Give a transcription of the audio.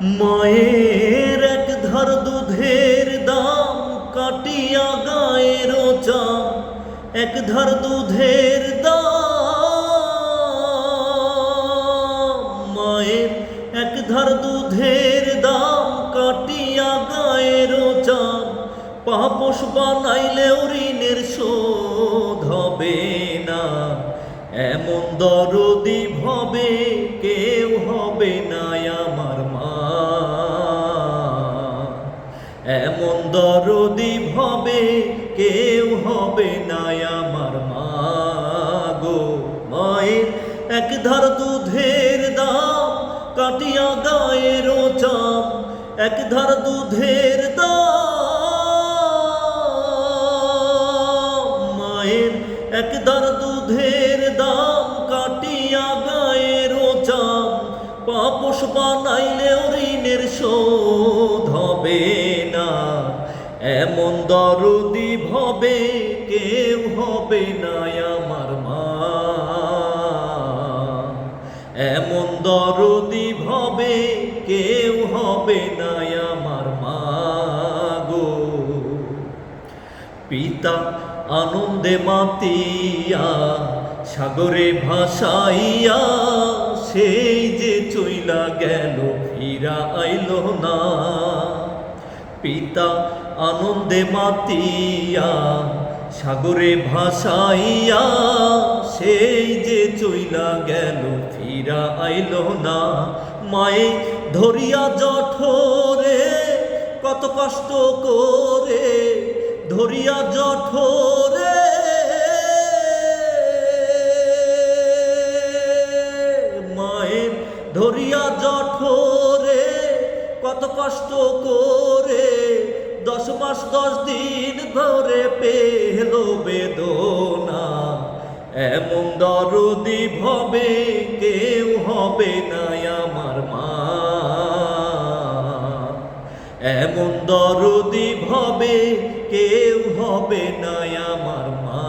মায়ের এক ধার দুধের দাম কাটিয়া গায়ের চাম। এক ধার দুধের দাম, মায়ের এক ধার দুধের দাম কাটিয়া গায়ের চাম। পাপস বানাইলেও ঋণের শোধ হবে না। এমন দরদি ভবে কেউ হবে না আমার কেউ হবে না আমার মা গো মায়ের। এক ধার দুধের দাম কাটিয়া গায়ের চাম এক ধার দুধের দাম মায়ের। এক ধার দুধের দাম কাটিয়া গায়ের চাম পাপস বানাইলেও ঋণের শোধ এমন দরদি ভবে কেউ হবে না আমার মা। এমন দরদি ভবে কেউ হবে না আমার মা গো। পিতা আনন্দে মাতিয়া, সাগরে ভাসাইয়া, সেই যে চইলা গেল ফিরা আইল না। পিতা আনন্দে মাতিয়া, সাগরে ভাসাইয়া সেই যে চইলা গেল, ফিরা আইল না। মায়ে ধরিয়া জঠরে কত কষ্ট করে, ধরিয়া জঠরে মায়ের ধরিয়া জঠরে কত কষ্ট করে দশ মাস, দশ দিন ধরে পেল বেদনা। এমন দরদি ভবে কেউ হবে না আমার মা। এমন দরদি ভবে কেউ হবে না আমার মা।